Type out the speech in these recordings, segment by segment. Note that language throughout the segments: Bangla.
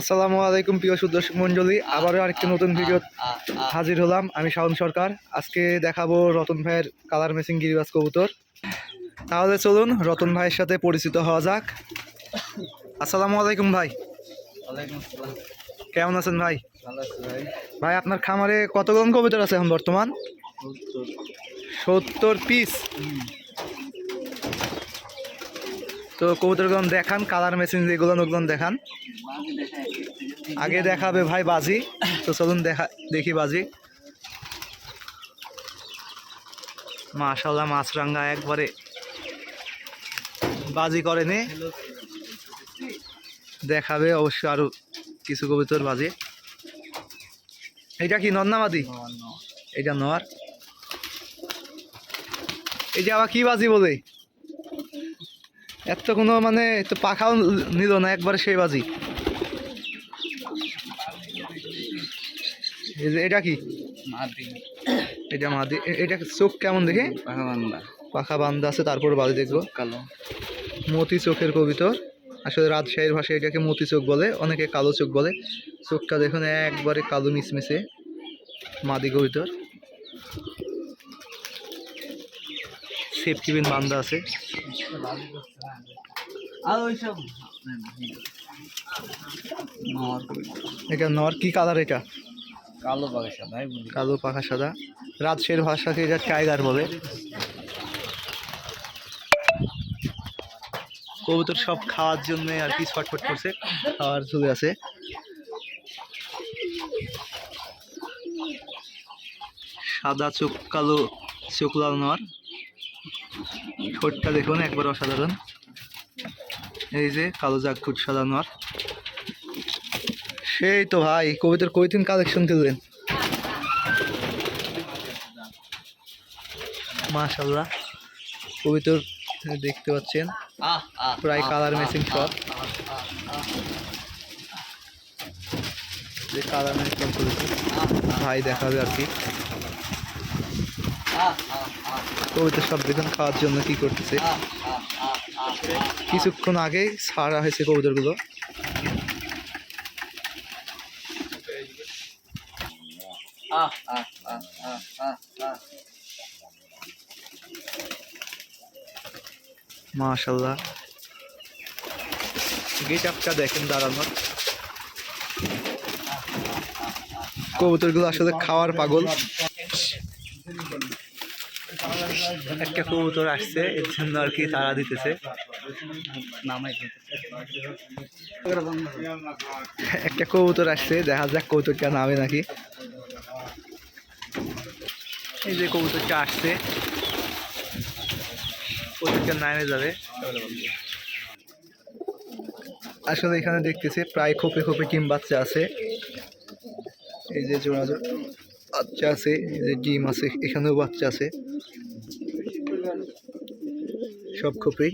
আসসালামু আলাইকুম প্রিয় সুদর্শক মঞ্জলি আবারও আরেকটি নতুন ভিডিও হাজির হলাম। আমি শাওন সরকার। আজকে দেখাবো রতন ভাইয়ের কালার মেসিং গিরিবাজ কবুতর। তাহলে চলুন রতন ভাইয়ের সাথে পরিচিত হওয়া যাক। আসসালামু আলাইকুম ভাই। কেমন আছেন ভাই? ভাই। ভাই আপনার খামারে কতগুলো কবুতর আছে এখন বর্তমান? সত্তর। পিস তো কবুতরগুলো দেখান কালার মেশিন যেগুলো ওগুলো দেখান। আগে দেখাবে ভাই বাজি তো চলুন দেখা দেখি বাজি। মাশাল্লাহ মাছরাঙ্গা একবারে। বাজি করে নে দেখাবে অবশ্যই আরও কিছু কবিতর বাজি। এটা কি নন্নাবাদি এটা নর। যে আবার কি বাজি বলে? এত কোনো মানে তো পাখাও নিল না একবারে সেই বাজি। এটা কি? এটা মাদি। এটা চোখ কেমন দেখে? পাহাবান্দা পাখা বান্ধা আছে তারপর বাজি দেখব। কালো। মতি চোখের কবিতর আসলে রাজশাহীর ভাষায় এটাকে মতি চোখ বলে অনেকে কালো চোখ বলে। চোখটা দেখুন একবারে কালো মিশমিশে মাদি কবিতর। সেফটি বিন বান্ধা আছে। আর ওইসব নর এটা নর কি কালার এটা? কালো ভাই বলি। কালো পাখা সাদা। রাজশাহীর ভাষাকে এটা টাইগার বলে। কবুতর সব খাওয়ার জন্য আর কি ছটফট করছে খাওয়ার চলে আছে। সাদা চোখ কালো চোখ লাল নর। ঠোঁটটা দেখুন, একবার অসাধারণ। এই যে কালো জাগফুট সাদা নর সেই তো ভাই, কবিতার কইতিন কালেকশন তুললেন মাশাল্লাহ কবিতর দেখতে পাচ্ছেন। প্রায় কালার ম্যাচিং সব। কালার ম্যাচিং ভাই দেখাবে আর কি। কবিতর সব দেখুন, খাওয়ার জন্য কি করতেছে। কিছুক্ষণ আগেই ছাড়া হয়েছে কবুতরগুলো। মাশাল্লাহ। গেট আপটা দেখেন দাঁড়ানোর কবুতরগুলো আসলে খাওয়ার পাগল। একটা কবুতর আসছে, এর জন্য আর কি তারা দিতেছে। একটা কবুতর আসছে, দেখা যাক কবুতরটা নামে নাকি। এই যে কবুতরটা আসছে কবুতরটা নামে যাবে। আসলে এখানে দেখতেছি প্রায় খোপে খোপে ডিম বাচ্চা আছে। এই যে জোড়া বাচ্চা আছে, এই যে ডিম আছে, এখানেও বাচ্চা আছে। সব খোপেই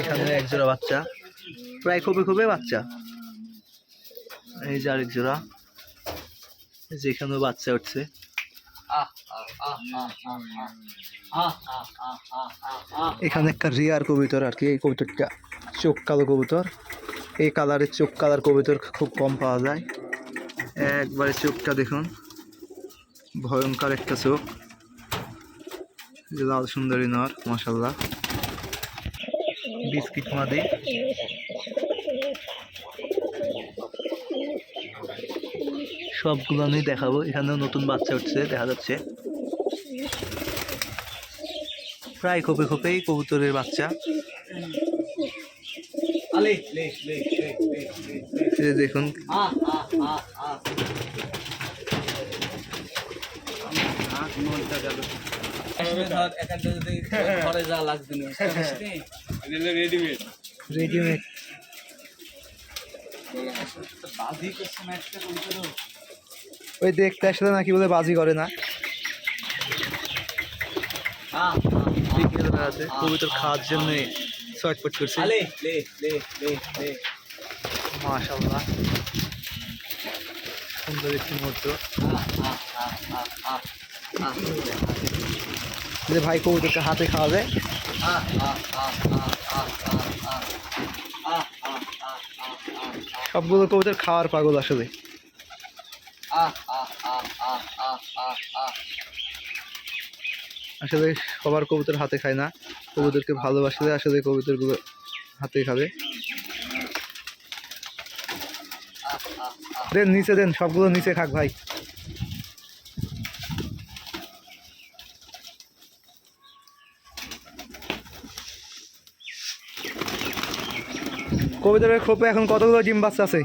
এখানে এক জোড়া বাচ্চা। প্রায় খোপে খোপে বাচ্চা। এই যে আরেক জোড়া। এই যে এখানেও বাচ্চা উঠছে। এখানে একটা রিয়ার কবুতর আর কি, এই কবুতরটা। চোখ কালো কবুতর। এই কালারের চোখ কালার কবুতর খুব কম পাওয়া যায়। একবারে চোখটা দেখুন। ভয়ঙ্কর একটা চোখ। লাল সুন্দরী নর মশাল্লাহ বিস্কিট মাদি। সবগুলো আমি দেখাবো। এখানেও নতুন বাচ্চা উঠছে দেখা যাচ্ছে। প্রায় খোপে খোপেই কবুতরের বাচ্চা। দেখুন। গেল রেডিমেড রেডিমেড ওই দেখতে আসলে নাকি বলে বাজি করে না। খাওয়ার জন্য করছে। মাশাল্লাহ সুন্দর একটি মুহূর্ত। যে ভাই কবুতরকে হাতে খাওয়া যায় সবগুলো কবুতর খাওয়ার পাগল আসলে। আসলে সবার কবুতর হাতে খায় না। কবুতরকে ভালোবাসলে আসলে কবুতরগুলো হাতে খাবে। দেন, নিচে দেন, সবগুলো নিচে খাক ভাই। কবিতরের খোপে এখন কতগুলো ডিম বাচ্চা আছে।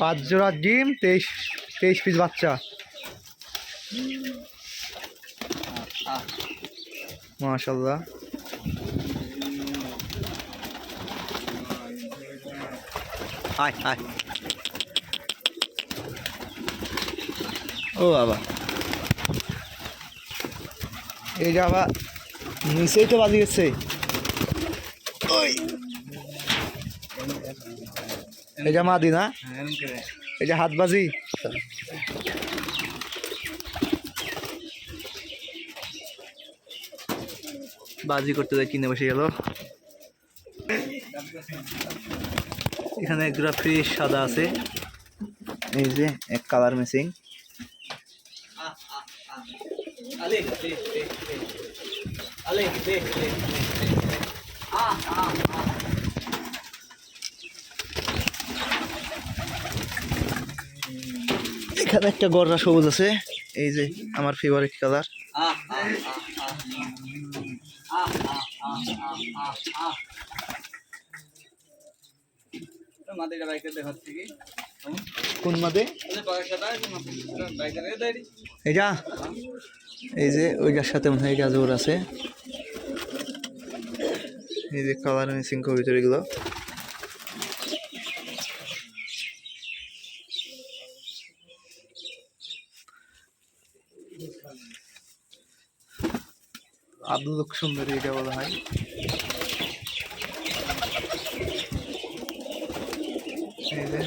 পাঁচ জোড়া ডিম, তেইশ তেইশ পিস বাচ্চা। মাশাল্লাহ আয় আয় ও বাবা। এই যে আবার নিচেই তো বাজি গেছে। ওই। এই যে মাদি না। এই যে হাত বাজি। বাজি করতে যাই কিনে বসে গেল। এখানে এক জোড়া ফ্রেশ সাদা আছে। এই যে এক কালার মেসিং আহ, লে, লে, লে। আহ, আহ, আহ। এখানে একটা গররা সবুজ আছে এই যে আমার ফেভারিট কালার আহ, আহ, আহ, আহ। আহ, আহ, আহ, আহ, আহ, আহ। তো মাটিটা বাইকে দেখাচ্ছে কি? কোন মাদে? রে। এই যা, ওইটার সাথে মনে হয় এটা জোর আছে। এই যে কালার মিসিং কবিতর এগুলো। আব্দুল সুন্দরী এটা বলা হয় এই যে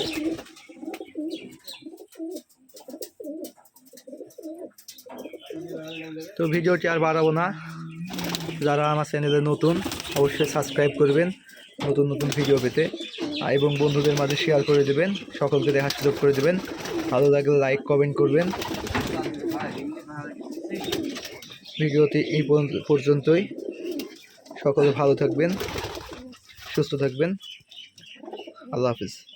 তো ভিডিওটি আর বাড়াবো না। যারা আমার চ্যানেলে নতুন, অবশ্যই সাবস্ক্রাইব করবেন নতুন নতুন ভিডিও পেতে। এবং বন্ধুদের মাঝে শেয়ার করে দেবেন, সকলকে দেখার সুযোগ করে দেবেন। ভালো লাগলে লাইক কমেন্ট করবেন। ভিডিওটি এই পর্যন্ত- পর্যন্তই। সকলে ভালো থাকবেন, সুস্থ থাকবেন। আল্লাহ হাফিজ।